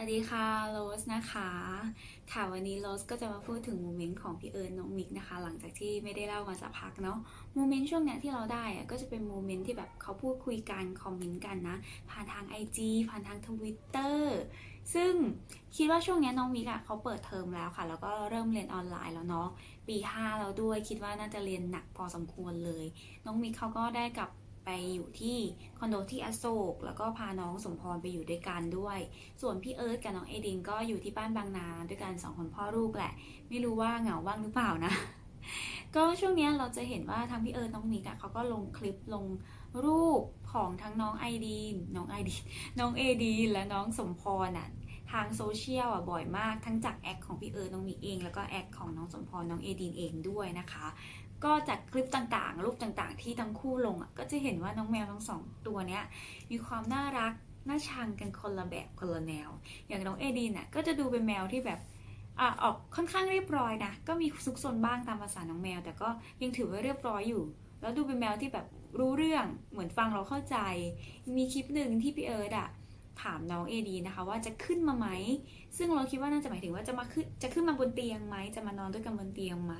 วัสดีค่ะโรสนะคะ ค่ะวันนี้โรสก็จะมาพูดถึงโมเมนต์ของพี่เอิญน้องมิกนะคะ หลังจากที่ไม่ได้เล่ามาสักพักเนาะโมเมนต์ช่วงเนี้ยที่เราได้อะก็จะเป็นโมเมนต์ที่แบบเขาพูดคุยกันคอมเมนต์กันนะ ผ่านทาง IG ผ่านทาง Twitter ซึ่งคิดว่าช่วงเนี้ยน้องมิกอะเขาเปิดเทอมแล้วค่ะ แล้วก็เริ่มเรียนออนไลน์แล้วเนาะปี5แล้วด้วยคิดว่าน่าจะเรียนหนักพอสมควรเลย น้องมิกเขาก็ได้กับ ไปอยู่ที่คอนโดที่อโศก แล้วก็พาน้องสมพรไปอยู่ด้วยกันด้วย ส่วนพี่เอิร์ธกับน้องเอดินก็อยู่ที่บ้านบางนาด้วยกันสองคนพ่อลูกแหละ ไม่รู้ว่าเหงาว่างหรือเปล่านะ ก็ช่วงนี้เราจะเห็นว่าทางพี่เอิร์ธน้องนิกอะเขาก็ลงคลิปลงรูปของทั้งน้องไอดีนน้องไอดีนน้องเอดีนและน้องสมพรน่ะทางโซเชียลอะบ่อยมากทั้งจากแอคของพี่เอิร์ธน้องมิกเอง แล้วก็แอคของน้องสมพรน้องเอดีนเองด้วยนะคะ ก็จากคลิปต่างๆ รูปต่างๆ ที่ทั้งคู่ลงอะก็จะเห็นว่าน้องแมวทั้งสองตัวเนี้ยมีความน่ารักน่าชังกันคนละแบบคนละแนว อย่างน้องเอดีนน่ะก็จะดูเป็นแมวที่แบบอะออกค่อนข้างเรียบร้อยนะ ก็มีซุกซนบ้างตามภาษาน้องแมว แต่ก็ยังถือว่าเรียบร้อยอยู่ แล้วดูเป็นแมวที่แบบรู้เรื่องเหมือนฟังเราเข้าใจ มีคลิปหนึ่งที่พี่เอิร์ดอะ ถามน้องเอดีนะคะ ว่าจะขึ้นมาไหม ซึ่งเราคิดว่าน่าจะหมายถึงว่าจะมาขึ้นจะขึ้นมาบนเตียงไหม จะมานอนด้วยกันบนเตียงไหม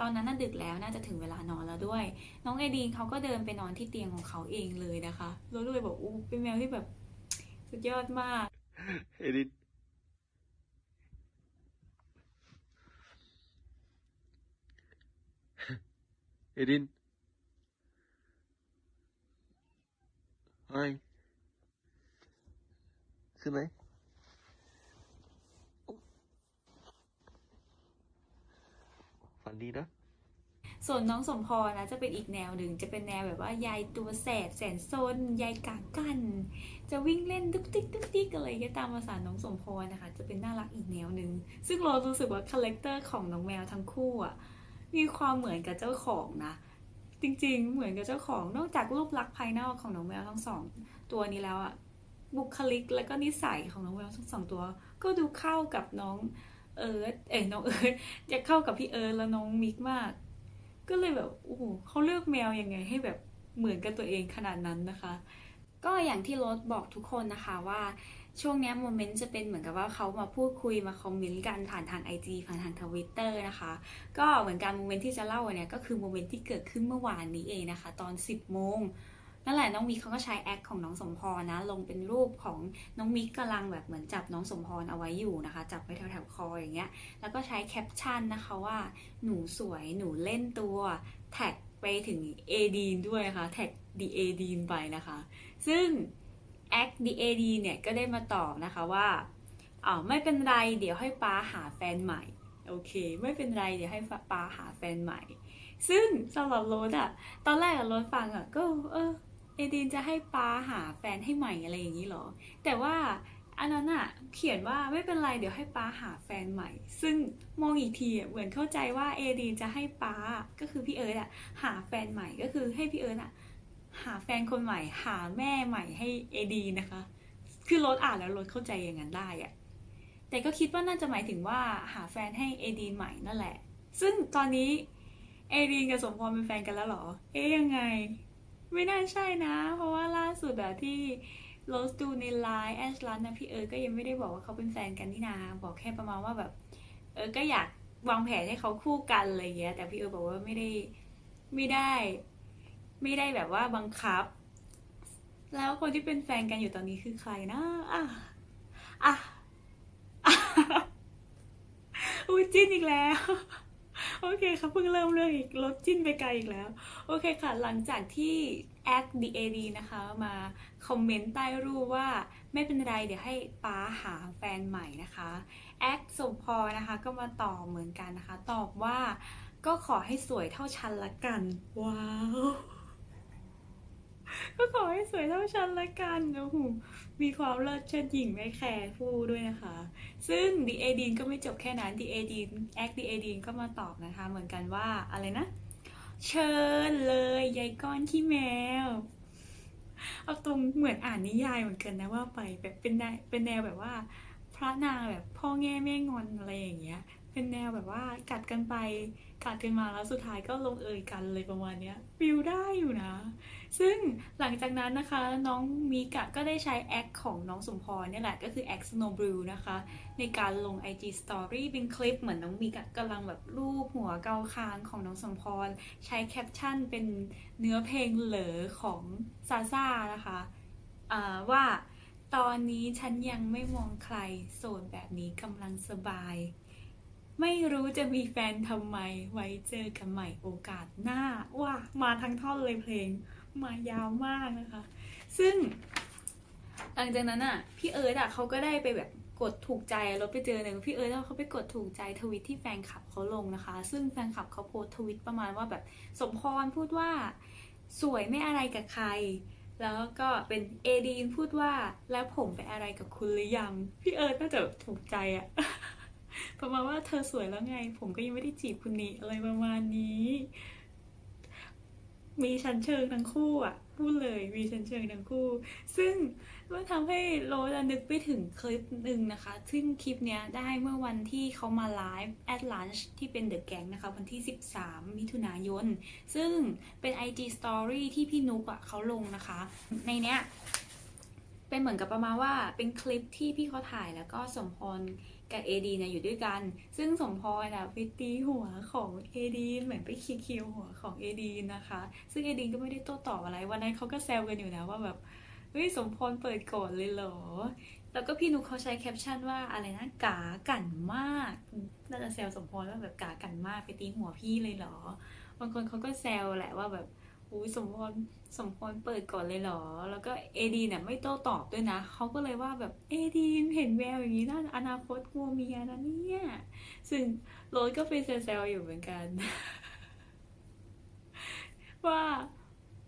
ตอนนั้นน่าดึกแล้วน่าจะถึงเวลานอนแล้วด้วย น้องเอดีนเขาก็เดินไปนอนที่เตียงของเขาเองเลยนะคะเราก็เลยบอกอู้เป็นแมวที่แบบสุดยอดมากเอดินเอดินไอ ขึ้นไหมฝันดีนะส่วนน้องสมพรนะจะเป็นอีกแนวหนึ่งจะเป็นแนวแบบว่ายายตัวแสบแสนซนยายกากันจะวิ่งเล่นดุ๊กดิกดุ๊กดิกอะไรก็ตามภาษาน้องสมพรนะคะ จะเป็นน่ารักอีกแนวหนึ่งซึ่งเรารู้สึกว่าคาแรคเตอร์ของน้องแมวทั้งคู่อะมีความเหมือนกับเจ้าของนะจริงๆ เหมือนกับเจ้าของนอกจากรูปลักษณ์ภายนอกของน้องแมวทั้งสอง ตัวนี้แล้วอะ บุคลิกและก็นิสัยของน้องแมวทั้งสองตัว ก็ดูเข้ากับน้องเอิร์ธเอ้ยน้องเอิร์ธจะเข้ากับพี่เอิร์ธและน้องมิกมาก ก็เลยแบบโอ้โหเขาเลือกแมวยังไงให้แบบเหมือนกับตัวเองขนาดนั้นนะคะ ก็อย่างที่รสบอกทุกคนนะคะว่าช่วงนี้โมเมนต์จะเป็นเหมือนกับว่าเขามาพูดคุยมาคอมเมนต์กันผ่านทาง IG ผ่านทางทวิตเตอร์นะคะ ก็เหมือนกันโมเมนต์ที่จะเล่าเนี่ยก็คือโมเมนต์ที่เกิดขึ้นเมื่อวานนี้เองนะคะ ตอน 10โมง นั่นแหละน้องมิกเขาก็ใช้แอคของน้องสมพรนะ ลงเป็นรูปของน้องมิกกำลังแบบเหมือนจับน้องสมพรเอาไว้อยู่นะคะ จับไว้แถวๆคออย่างเงี้ย แล้วก็ใช้แคปชั่นนะคะว่า หนูสวยหนูเล่นตัวแท็กไปถึงเอดีนด้วยนะคะแท็กดีเอดีนไปนะคะ ซึ่งแอคดีเอดีเนี่ยก็ได้มาตอบนะคะว่าอ๋อไม่เป็นไรเดี๋ยวให้ป้าหาแฟนใหม่โอเค ไม่เป็นไรเดี๋ยวให้ป้าหาแฟนใหม่ ซึ่งสำหรับโรสอะตอนแรกอะโรสฟังอะก็เออ เอดีนจะให้ป้าหาแฟนให้ใหม่อะไรอย่างนี้เหรอ แต่ว่าอันนั้นอะเขียนว่าไม่เป็นไรเดี๋ยวให้ป้าหาแฟนใหม่ ซึ่งมองอีกทีเหมือนเข้าใจว่าเอดีนจะให้ป้าก็คือพี่เอิร์ธอะหาแฟนใหม่ก็คือให้พี่เอิร์ธอะหาแฟนคนใหม่ หาแม่ใหม่ให้เอดีนนะคะ คือรถอ่านแล้วรถเข้าใจอย่างนั้นได้อะแต่ก็คิดว่าน่าจะหมายถึงว่าหาแฟนให้เอดีนใหม่นั่นแหละ ซึ่งตอนนี้เอดีนกับสมพรเป็นแฟนกันแล้วเหรอ เอ๊ยยังไง ไม่น่าใช่นะ เพราะว่าล่าสุดอะที่โรสดูในไลน์แอชลันนะพี่เอิร์ก็ยังไม่ได้บอกว่าเขาเป็นแฟนกันนี่นาบอกแค่ประมาณว่าแบบ เออก็อยากวางแผนให้เขาคู่กันอะไรอย่างเงี้ยแต่พี่เอิร์บอกว่าไม่ได้ไม่ได้ ไม่ได้แบบว่าบังคับ แล้วคนที่เป็นแฟนกันอยู่ตอนนี้คือใครนะอะอะอะอุ้ยจิ้นอีกแล้ว โอเคค่ะเพิ่งเริ่มเรื่องอีกลดจิ้นไปไกลอีกแล้ว โอเคค่ะ หลังจากที่แอค DAD นะคะมาคอมเมนต์ใต้รูปว่าไม่เป็นไรเดี๋ยวให้ป้าหาแฟนใหม่นะคะแอดสมพอนะคะก็มาตอบเหมือนกันนะคะ ตอบว่าก็ขอให้สวยเท่าฉันละกัน ว้าว ก็ขอให้สวยเท่าฉันละกันโอ้โหมีความเลิศเชิดหญิงไม่แคร์ผู้ด้วยนะคะ ซึ่งดีเอดีนก็ไม่จบแค่นั้นดีเอดีนแอคดีเอดีนก็มาตอบนะคะ เหมือนกันว่าอะไรนะ เชิญเลยยายก้อนขี้แมว เอาตรงเหมือนอ่านนิยายเหมือนกันนะว่าไปแบบเป็นแนวเป็นแนวแบบว่า พระนางแบบพ่อแง่แม่งอนอะไรอย่างเงี้ย เป็นแนวแบบว่ากัดกันไปกัดกันมาแล้วสุดท้ายก็ลงเอยกันเลยประมาณเนี้ยฟิลได้อยู่นะ ซึ่งหลังจากนั้นนะคะน้องมิกะก็ได้ใช้แอคของน้องสมพรเนี่ยแหละก็คือแอค Snow Blue นะคะ ในการลง IG Story เป็นคลิปเหมือนน้องมิกะกำลังแบบรูปหัวเกาคางของน้องสมพร ใช้แคปชั่นเป็นเนื้อเพลงเหลอของซาซ่านะคะอ่าว่าตอนนี้ฉันยังไม่มองใครโสดแบบนี้กำลังสบาย ไม่รู้จะมีแฟนทำไม ไว้เจอกันใหม่โอกาสหน้า ว่ามาทั้งท่อนเลยเพลง มายาวมากนะคะ ซึ่งหลังจากนั้นอะ พี่เอิร์ดอะเขาก็ได้ไปแบบกดถูกใจราไปเจอหนึ่งพี่เอิร์ดแล้วเขาไปกดถูกใจทวิตที่แฟนคลับเขาลงนะคะ ซึ่งแฟนคลับเขาโพสทวิตประมาณว่าแบบสมพรพูดว่าสวยไม่อะไรกับใคร แล้วก็เป็นเอดีนพูดว่าแล้วผมไปอะไรกับคุณหรือยัง พี่เอิร์ดก็จะถูกใจอะประมาณว่าเธอสวยแล้วไง ผมก็ยังไม่ได้จีบคุณนี่อะไรประมาณนี้ มีชั้นเชิงทั้งคู่อะพูดเลยมีชั้นเชิงทั้งคู่ ซึ่งมันทำให้โรสอะนึกไปถึงคลิปหนึ่งนะคะ ซึ่งคลิปเนี้ยได้เมื่อวันที่เขามาไลฟ์แอดลันช์ที่เป็นเดอะแก๊งนะคะ วันที่ 13 มิถุนายน ซึ่งเป็น IG Story ที่พี่นุกอะเขาลงนะคะ ในเนี้ยเป็นเหมือนกับประมาณว่าเป็นคลิปที่พี่เขาถ่ายแล้วก็สมพร กับเอดีเนี่ยอยู่ด้วยกัน ซึ่งสมพรอะไปตีหัวของเอดีเหมือนไปคีคิวหัวของเอดีนะคะ ซึ่งเอดีก็ไม่ได้โต้ตอบอะไร วันนั้นเขาก็แซวกันอยู่นะว่าแบบเฮ้ยสมพรเปิดก่อนเลยเหรอ แล้วก็พี่นุกเขาใช้แคปชั่นว่าอะไรนะกากันมากน่าจะแซวสมพรว่าแบบกากันมากไปตีหัวพี่เลยเหรอ บางคนเขาก็แซวแหละว่าแบบ อุ้ยสมพรสมพรเปิดก่อนเลยเหรอ แล้วก็เอดีเนี่ยไม่โต้ตอบด้วยนะ เขาก็เลยว่าแบบเอดีเห็นแววอย่างนี้น่าอนาคตกลัวเมียนะเนี่ย ซึ่งโรสก็ไปแซวๆอยู่เหมือนกัน ว่า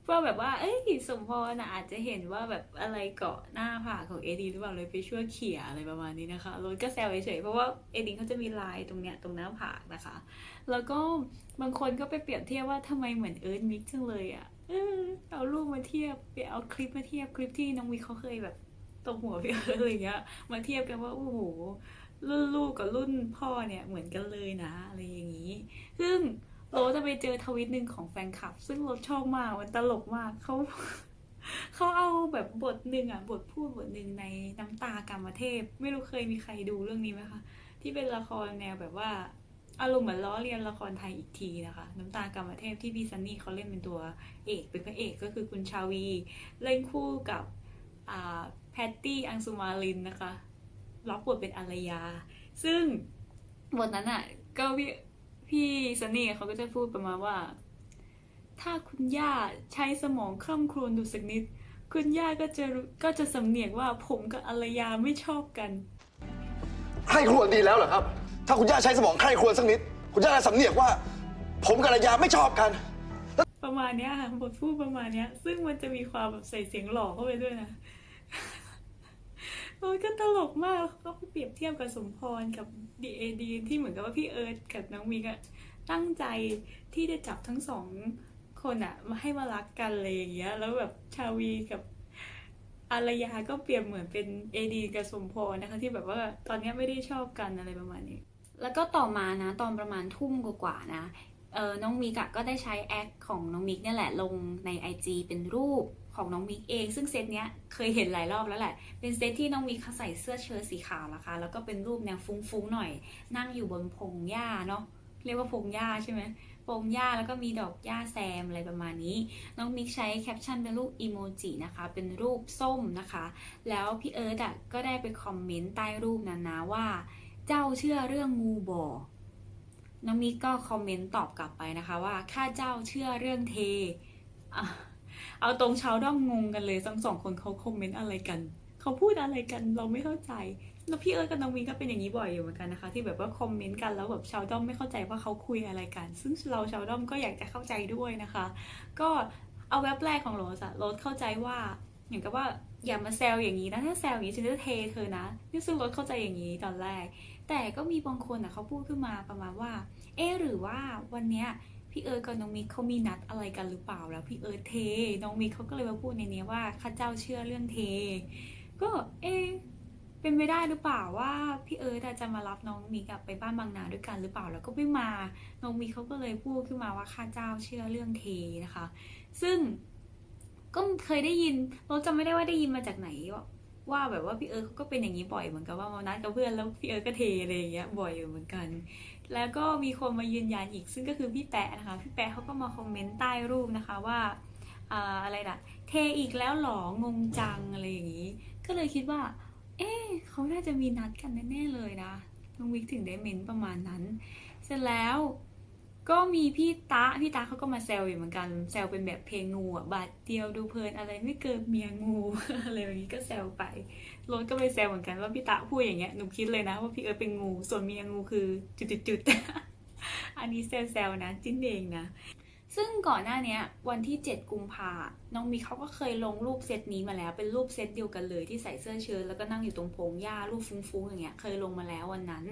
ว่าแบบว่า เอ้ยสมพรน่ะอาจจะเห็นว่าแบบอะไรเกาะหน้าผากของเอดีหรือเปล่าเลยไปช่วยเขี่ยอะไรประมาณนี้นะคะรสก็แซวเฉยๆเพราะว่าเอดีเขาจะมีลายตรงเนี้ยตรงหน้าผากนะคะ แล้วก็บางคนก็ไปเปรียบเทียบว่าทำไมเหมือนเอิร์ธมิกจังเลยอะ่ะเออเอารูปมาเทียบไปเอาคลิปมาเทียบคลิปที่น้องมิกเขาเคยแบบตบหัวพี่เอิร์ธอะไรเงี้ยมาเทียบกันว่าโอ้โหรุ่นลูกกับรุ่นพ่อเนี่ยเหมือนกันเลยนะอะไรอย่างนี้ ซึ่ง โรจะไปเจอทวิตหนึ่งของแฟนคลับ ซึ่งโรชอบมากมันตลกมากเขาเขาเอาแบบบทหนึ่งอะ บทพูดบทหนึ่งในน้ำตากรรมเทพ ไม่รู้เคยมีใครดูเรื่องนี้ไหมคะ ที่เป็นละครแนวแบบว่าอารมณ์เหมือนล้อเลียนละครไทยอีกทีนะคะ น้ำตากรรมเทพที่พี่ซันนี่เขาเล่นเป็นตัวเอกเป็นพระเอกก็คือคุณชาวี เล่นคู่กับอ่าแพตตี้อังสุมาลินนะคะรับบทเป็นอารยา ซึ่งบทนั้นอะก็พี่ พี่ซันนี่เขาก็จะพูดประมาณว่า ถ้าคุณย่าใช้สมองคร่ำครวญดูสักนิด คุณย่าก็จะรู้ก็จะสำเนียกว่าผมกับอารยาไม่ชอบกัน ใครครวญดีแล้วเหรอครับ ถ้าคุณย่าใช้สมองใครครวญสักนิด คุณย่าจะสำเนียกว่า ผมกับภรรยาไม่ชอบกัน ประมาณเนี้ยค่ะบทพูดประมาณเนี้ย ซึ่งมันจะมีความแบบใส่เสียงหล่อเข้าไปด้วยนะ โอ้ก็ตลกมากแล้วก็เปรียบเทียบกับสมพรกับดีเอดีที่เหมือนกับว่าพี่เอิร์ธกับน้องมิกอะตั้งใจที่จะจับทั้งสองคนอะมาให้มารักกันเลยอย่างเงี้ย แล้วแบบชาวีกับอารยาก็เปรียบเหมือนเป็นเอดีกับสมพรนะคะ ที่แบบว่าตอนนี้ไม่ได้ชอบกันอะไรประมาณนี้ แล้วก็ต่อมานะ ตอนประมาณทุ่มกว่าๆนะเออน้องมิกะก็ได้ใช้แอคของน้องมิกเนี่ยแหละลงใน IG เป็นรูป ของน้องมิกเอง ซึ่งเซตเนี้ยเคยเห็นหลายรอบแล้วแหละ เป็นเซตที่น้องมิกเขาใส่เสื้อเชิ้ตสีขาวนะคะ แล้วก็เป็นรูปแนวฟุ้งๆหน่อย นั่งอยู่บนพงหญ้าเนาะ เรียกว่าพงหญ้าใช่ไหมพงหญ้าแล้วก็มีดอกหญ้าแซมอะไรประมาณนี้ น้องมิกใช้แคปชั่นเป็นรูปอีโมจินะคะ เป็นรูปส้มนะคะ แล้วพี่เอิร์ธอะก็ได้ไปคอมเมนต์ใต้รูปนั้นนะว่า เจ้าเชื่อเรื่องงูบ่อน้องมิกก็คอมเมนต์ตอบกลับไปนะคะว่าข้าเจ้าเชื่อเรื่องเทอะ เอาตรงชาวด้อมงงกันเลยทั้งสองคนเขาคอมเมนต์อะไรกัน เขาพูดอะไรกันเราไม่เข้าใจ แล้วพี่เอิร์ธกับน้องมิกก็เป็นอย่างนี้บ่อยอยู่เหมือนกันนะคะที่แบบว่าคอมเมนต์กันแล้วแบบชาวด้อมไม่เข้าใจว่าเขาคุยอะไรกัน ซึ่งเราชาวด้อมก็อยากจะเข้าใจด้วยนะคะ ก็เอาแว็บแรกของโรสอะโรสเข้าใจว่าอย่างกับว่าอย่ามาแซวอย่างนี้นะถ้าแซวอย่างนี้ฉันจะเทเธอนะนี่ซึ่งรสเข้าใจอย่างนี้ตอนแรก แต่ก็มีบางคนอะเขาพูดขึ้นมาประมาณว่า เอหรือว่าวันเนี้ย พี่เอิร์ธกับน้องมิกเขามีนัดอะไรกันหรือเปล่าแล้วพี่เอิร์ธเท น้องมิกเขาก็เลยมาพูดในนี้ว่าข้าเจ้าเชื่อเรื่องเท ก็เอะเป็นไม่ได้หรือเปล่าว่าพี่เอิร์ธจะมารับน้องมิกอะไปบ้านบางนาด้วยกันหรือเปล่าแล้วก็ไม่มาน้องมิกเขาก็เลยพูดขึ้นมาว่าข้าเจ้าเชื่อเรื่องเทนะคะ ซึ่งก็เคยได้ยินเราจำไม่ได้ว่าได้ยินมาจากไหนว่าว่าแบบว่าพี่เอิร์ธเขาก็เป็นอย่างนี้บ่อยเหมือนกันว่ามานัดกับเพื่อนแล้วพี่เอิร์ธก็เทอะไรอย่างเงี้ยบ่อยอยู่เหมือนกัน แล้วก็มีคนมายืนยันอีก ซึ่งก็คือพี่แปะนะคะ พี่แปะเขาก็มาคอมเมนต์ใต้รูปนะคะว่าอ่าอะไรนะเทอีกแล้วหรองงจังอะไรอย่างนี้ ก็เลยคิดว่า เอ๊เขาน่าจะมีนัดกันแน่ๆเลยนะน้องวิกถึงได้เมนประมาณนั้น เสร็จแล้ว ก็มีพี่ตาพี่ตาเขาก็มาแซวอยู่เหมือนกันแซวเป็นแบบเพลงงูอะบาดเดียวดูเพลินอะไรไม่เกินเมียงูอะไรแบบนี้ก็แซวไปรถก็ไปแซวเหมือนกันว่าพี่ตาพูดอย่างเงี้ยหนูคิดเลยนะว่าพี่เอิร์ธเป็นงู ส่วนเมียงูคือจุดๆๆอันนี้แซวๆนะจิ้นเองนะซึ่งก่อนหน้านี้วันที่ 7 กุมภาน้องมิกเขาก็เคยลงรูปเซตนี้มาแล้ว เป็นรูปเซตเดียวกันเลยที่ใส่เสื้อเชิ้ตแล้วก็นั่งอยู่ตรงพงหญ้ารูปฟุ้งๆอย่างเงี้ยเคยลงมาแล้ววันนั้น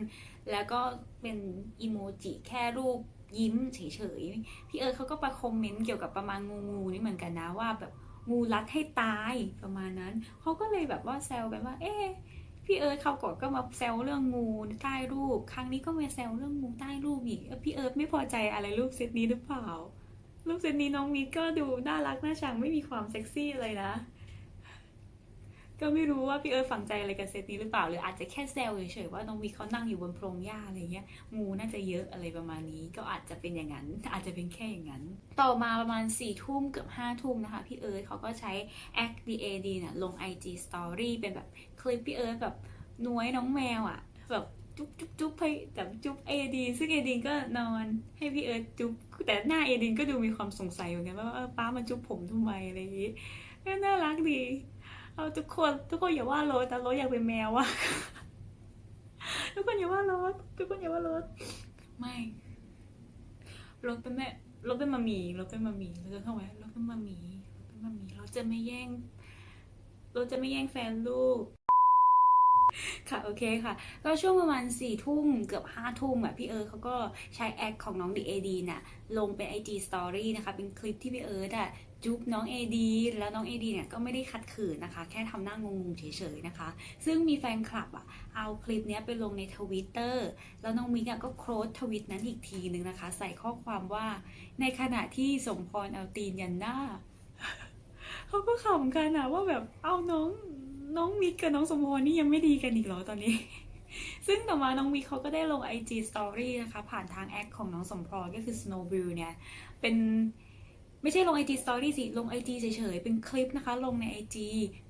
แล้วก็เป็นอีโมจิแค่รูป ยิ้มเฉยๆ พี่เอิร์ธเขาก็ไปคอมเมนต์เกี่ยวกับประมาณงูงูนี่เหมือนกันนะว่าแบบงูรัดให้ตายประมาณนั้น เขาก็เลยแบบว่าแซวกันว่า เอ๊พี่เอิร์ธเขาก่อก็มาแซวเรื่องงูใต้รูป ครั้งนี้ก็มาแซวเรื่องงูใต้รูปอีกพี่เอิร์ธไม่พอใจอะไรรูปเซตนี้หรือเปล่า รูปเซตนี้น้องมีก็ดูน่ารักน่าชังไม่มีความเซ็กซี่เลยนะ ก็ไม่รู้ว่าพี่เอิร์ธฝังใจอะไรกับเซตนี้หรือเปล่า หรืออาจจะแค่แซวเฉยๆว่าน้องมีเขานั่งอยู่บนโพรงหญ้าอะไรเงี้ยงูน่าจะเยอะอะไรประมาณนี้ ก็อาจจะเป็นอย่างนั้น อาจจะเป็นแค่อย่างนั้น ต่อมาประมาณ4ี่ทุ่มเกือบ5้าทุ่มนะคะ พี่เอิร์ธเขาก็ใช้ act dad เนี่ยลง IG story เป็นแบบคลิปพี่เอิร์ธแบบน้วยน้องแมวอะ่ะแบบจุ๊บจุ๊บจุ๊บให้แบบจุ๊บเอดีซึ่งเอดีก็นอนให้พี่เอิร์ธจุ๊บแต่หน้าเอดีก็ดูมีความสงสัยเหมือนกันว่าเออป้ามาจุ๊บผมทำไมอะไรอย่างงี้ก็น่ารักดี เอาทุกคนทุกคนอย่าว่าโรสแต่โรสอยากเป็นแมวอะทุกคนอย่าว่าโรสทุกคนอย่าว่าโรสไม่โรสเป็นแม่โรสเป็นมามีโรสเป็นมามีเราจะเข้าไว้โรสเป็นมามีโรสเป็นมามีเราจะไม่แย่งโรสจะไม่แย่งแฟนลูก ค่ะโอเคค่ะ ก็ช่วงประมาณสี่ทุ่มเกือบห้าทุ่มอะพี่เอิร์ธเขาก็ใช้แอคของน้องดีเอดีน่ะลงเป็น IG Story นะคะ เป็นคลิปที่พี่เอิร์ธอะ จุ๊บน้องเอดีแล้วน้องเอดีเนี่ยก็ไม่ได้คัดขืนนะคะ แค่ทำหน้างงๆเฉยๆนะคะ ซึ่งมีแฟนคลับอะเอาคลิปนี้ไปลงในทวิตเตอร์แล้วน้องมิกก็โครสทวิตนั้นอีกทีนึงนะคะ ใส่ข้อความว่าในขณะที่สมพรเอาตีนยันหน้าเขาก็ขำกันอะว่าแบบเอาน้องน้องมิกกับน้องสมพรนี่ยังไม่ดีกันอีกเหรอตอนนี้ซึ่งต่อมาน้องมิกเขาก็ได้ลง IG Story นะคะ ผ่านทางแอคของน้องสมพรก็คือ Snowbill เนี่ยเป็น ไม่ใช่ลง IG Story สิ ลง IG เฉยๆ เป็นคลิปนะคะ ลงใน IG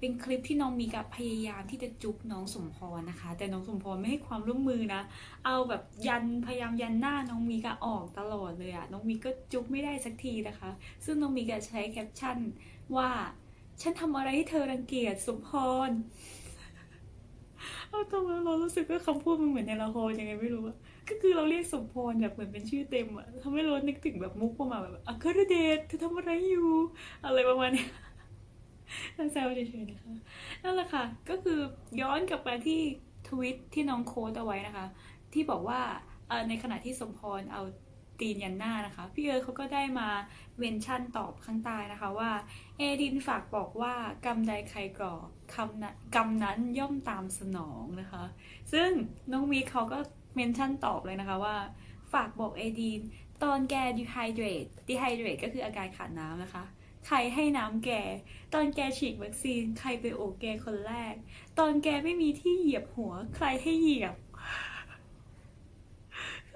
เป็นคลิปที่น้องมีกับพยายามที่จะจุ๊บน้องสมพรนะคะ แต่น้องสมพรไม่ให้ความร่วมมือนะ เอาแบบยันพยายามยันหน้าน้องมีกะออกตลอดเลยอะน้องมีก็จุ๊บไม่ได้สักทีนะคะ ซึ่งน้องมีกะใช้แคปชั่นว่า ฉันทำอะไรให้เธอรังเกียจสมพรเอาตรงแล้วเรารู้สึกว่าคำพูดมันเหมือนในละครยังไงไม่รู้อะ ก็คือเราเรียกสมพรแบบเหมือนเป็นชื่อเต็มอะทำให้เรานึกถึงแบบมุกประมาณแบบอัครเดชเธอทำอะไรอยู่ อะไรประมาณนี้แซวเฉยๆนะคะนั่นแหละค่ะ ก็คือย้อนกลับไปที่ทวิตที่น้องโค้ดเอาไว้นะคะ ที่บอกว่าในขณะที่สมพรเอาตีนยันหน้านะคะ พี่เอิร์ธเขาก็ได้มาเมนชั่นตอบข้างใต้นะคะว่า เอดินฝากบอกว่ากรรมใดใครก่อคำนั้นกรรมนั้นย่อมตามสนองนะคะ ซึ่งน้องมีเขาก็ เมนชั่นตอบเลยนะคะว่า ฝากบอกเอดีน ตอนแก dehydrate dehydrate ก็คืออาการขาดน้ำนะคะ ใครให้น้ำแก ตอนแกฉีดวัคซีน ใครไปโอบแกคนแรก ตอนแกไม่มีที่เหยียบหัว ใครให้เหยียบ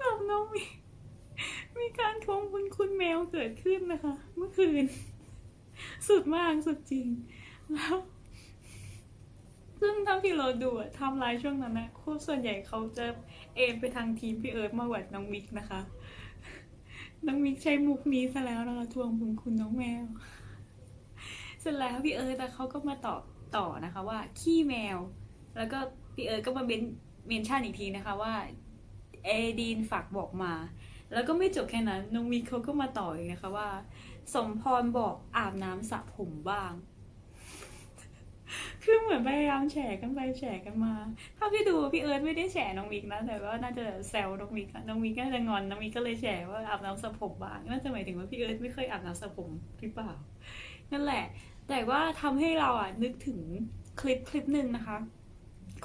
กับน้องมีมีการทวงบุญคุณแมวเกิดขึ้นนะคะ เมื่อคืน สุดมากสุดจริงแล้ว ซึ่งถ้าพี่เราดูอะทำลายช่วงนั้นนะคู่ส่วนใหญ่เขาจะเอนไปทางทีมพี่เอิร์ธมากกว่าน้องมิกนะคะ น้องมิกใช้มุกนี้ซะแล้วนะคะทวงบุญคุณน้องแมว เสร็จแล้วพี่เอิร์ธอะเขาก็มาตอบต่อนะคะว่าขี้แมว แล้วก็พี่เอิร์ธก็มาเมนเมนชั่นอีกทีนะคะว่าเอดีนฝากบอกมา แล้วก็ไม่จบแค่นั้นน้องมิกเขาก็มาต่ออีกนะคะว่า สมพรบอกอาบน้ำสระผมบ้าง คือเหมือนพยายามแฉกันไปแฉกันมา ถ้าพี่ดูพี่เอิร์ธไม่ได้แฉน้องมิกนะ แต่ว่าน่าจะแซวน้องมิกน้องมิกน่าจะงอนน้องมิกก็เลยแฉว่าอาบน้ำสระผมบ้างน่าจะหมายถึงว่าพี่เอิร์ธไม่เคยอาบน้ำสระผมหรือเปล่า นั่นแหละ แต่ว่าทำให้เราอะนึกถึงคลิปคลิปหนึ่งนะคะ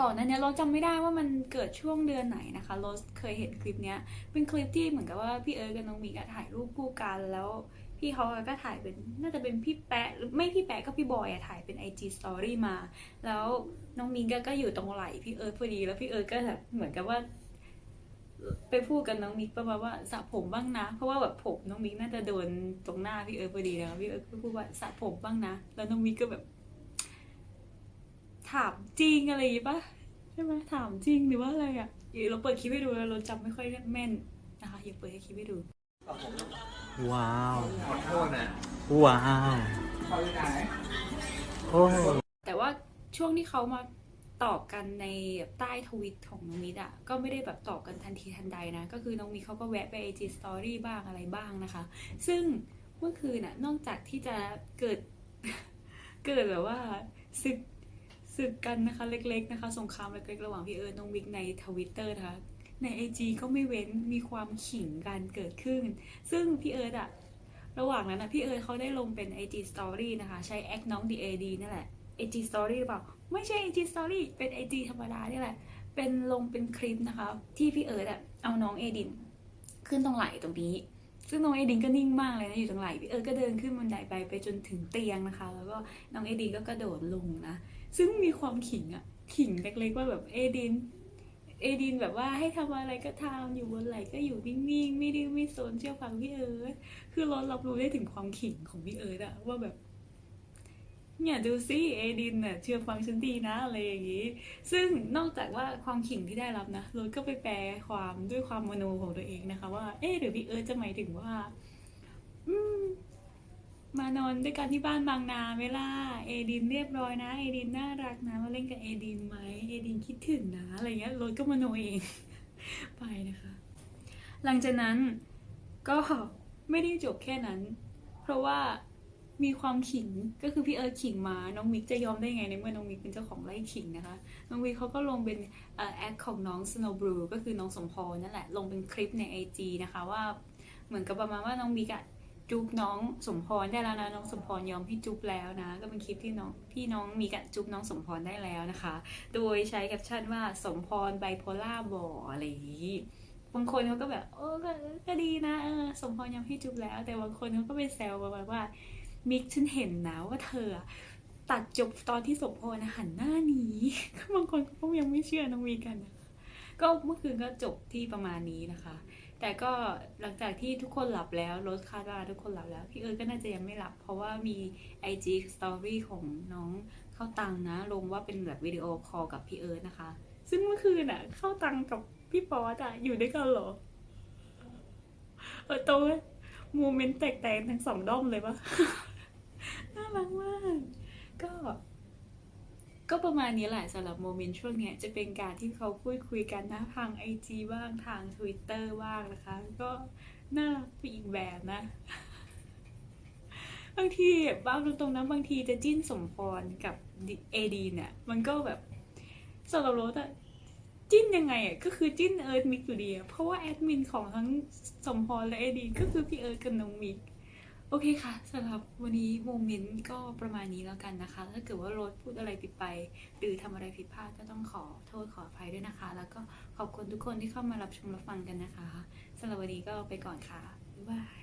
ก่อนหนั้นเนี้ยเราจำไม่ได้ว่ามันเกิดช่วงเดือนไหนนะคะโรสเคยเห็นคลิปเนี้ยเป็นคลิปที่เหมือนกับว่าพี่เอิร์ธกับน้องมิกถ่ายรูปคู่กันแล้ว พี่เขาก็ถ่ายเป็นน่าจะเป็นพี่แปะหรือไม่พี่แปะก็พี่บอยอะถ่ายเป็น IG Story มา แล้วน้องมิก็ก็อยู่ตรงไหล่พี่เอิร์ธพอดีแล้วพี่เอิร์ธก็แบบเหมือนกับว่า ไปพูดกับน้องมิกประมาณว่าสระผมบ้างนะ เพราะว่าแบบผมน้องมิกน่าจะโดนตรงหน้าพี่เอิร์ธพอดีแล้วพี่เอิร์ธก็พูดว่าสระผมบ้างนะ แล้วน้องมิกก็แบบ ถามจริงอะไรอย่างงี้ปะใช่ไหมถามจริงหรือว่าอะไรอะเราเปิดคลิปให้ดูเราจำไม่ค่อยแม่นนะคะอย่าเปิดให้คลิปให้ดู ว้าวขอโทษนะว้าวเขาอยู่ไหนโอ้แต่ว่าช่วงที่เขามาตอบกันในใต้ทวิตของน้องมิดอะก็ไม่ได้แบบตอบกันทันทีทันใดนะ ก็คือน้องมิดเขาก็แวะไป IG Story บ้างอะไรบ้างนะคะ ซึ่งเมื่อคืนน่ะนอกจากที่จะเกิดเกิดแบบว่าศึกศึกกันนะคะเล็กๆนะคะ สงครามเล็กๆ ระหว่างพี่เอิร์ธน้องมิกในทวิตเตอร์นะคะ ใน IG ก็ไม่เว้นมีความขิงกันเกิดขึ้น ซึ่งพี่เอิร์ธอะระหว่างนั้นนะพี่เอิร์ธเขาได้ลงเป็น IG Story นะคะ ใช้แอคน้อง DAD นั่นแหละ IG Story หรือเปล่า ไม่ใช่ IG Story เป็น IG ธรรมดานี่แหละ เป็นลงเป็นคลิปนะคะ ที่พี่เอิร์ธอะเอาน้องเอดิน ขึ้นตรงไหล่ตรงนี้ ซึ่งน้องเอดินก็นิ่งมากเลยนะอยู่ตรงไหล่พี่เอิร์ธก็เดินขึ้นบันไดไปไปจนถึงเตียงนะคะ แล้วก็น้องเอดินก็กระโดดลงนะ ซึ่งมีความขิงอะขิงเล็กๆว่าแบบเอดิน เอดินแบบว่าให้ทำอะไรก็ทำอยู่บนไหลก็อยู่นิ่งๆ ไม่ดื้อไม่สนเชื่อฟังพี่เอิร์ธคือเรารับรู้ได้ถึงความขิงของพี่เอิร์ธอะว่าแบบ เนี่ยดูสิเอดินน่ะเชื่อฟังฉันดีนะอะไรอย่างนี้ ซึ่งนอกจากว่าความขิงที่ได้รับนะโรยก็ไปแปลความด้วยความมโนของตัวเองนะคะ ว่า เอ๊หรือพี่เอิร์ธจะหมายถึงว่า อืม มานอนด้วยกันที่บ้านบางนาไหมล่ะเอดินเรียบร้อยนะ เอดินน่ารักนะ มาเล่นกับเอดินไหมเอดินคิดถึงนะ อะไรเงี้ยรยก็มาโนเอง ไปนะคะ หลังจากนั้นก็ไม่ได้จบแค่นั้น เพราะว่ามีความขิงก็คือพี่เอิร์ขิงมาน้องมิกจะยอมได้ไงในเมื่อน้องมิกเป็นเจ้าของไร่ขิงนะคะ น้องมิกเขาก็ลงเป็นแอคของน้อง Snow Blue ก็คือน้องสมพรนั่นแหละ ลงเป็นคลิปใน IG นะคะว่าเหมือนกับประมาณว่าน้องมิกอะ จุ๊บน้องสมพรได้แล้วนะน้องสมพรยอมพี่จุ๊บแล้วนะ ก็เป็นคลิปที่น้องที่น้องมิกอะจุ๊บน้องสมพรได้แล้วนะคะ โดยใช้แคปชั่นว่าสมพรไบโพล่าบออะไรอย่างนี้บางคนเขาก็แบบเออก็ดีนะสมพรยังให้จุ๊บแล้ว แต่บางคนเขาก็ไปแซวประมาณว่ามิกฉันเห็นนะว่าเธอตัดจบตอนที่สมพรนะหันหน้านีก็บางคนก็ยังไม่เชื่อน้องมีกันนะก็เมื่อคืนก็จบที่ประมาณนี้นะคะ แต่ก็หลังจากที่ทุกคนหลับแล้วรถคาดว่าทุกคนหลับแล้ว พี่เอิร์ก็น่าจะยังไม่หลับ เพราะว่ามี IG Story ของน้องเข้าตังนะ ลงว่าเป็นแบบวิดีโอคอลกับพี่เอิร์นะคะ ซึ่งเมื่อคืนอะ เข้าตังกับพี่ป๊อตอะ อยู่ด้วยกันเหรอเออโตวโมเมนต์แตกๆทั้งสองด้อมเลยปะน่ารักมาก ก็ ก็ประมาณนี้แหละสำหรับโมเมนต์ช่วงนี้จะเป็นการที่เขาพูดคุยกันนะทางไอจีบ้างทาง Twitter บ้างนะคะ ก็น่ารักไปอีกแบบนะ บางทีบางตรงๆนะบางทีจะจิ้นสมพรกับเอดีเนี่ยมันก็แบบสำหรับรถอะจิ้นยังไงอะก็คือจิ้นเอิร์ธมิกอยู่ดีอะเพราะว่าแอดมินของทั้งสมพรและเอดีก็คือพี่เอิร์ธกับน้องมิก โอเคค่ะสำหรับวันนี้โมเมนต์ก็ประมาณนี้แล้วกันนะคะ ถ้าเกิดว่าโรถพูดอะไรผิดไป หรือทำอะไรผิดพลาดก็ต้องขอโทษขออภัยด้วยนะคะ แล้วก็ขอบคุณทุกคนที่เข้ามารับชมรับฟังกันนะคะสำหรับวันนี้ก็ไปก่อนค่ะบ๊ายบาย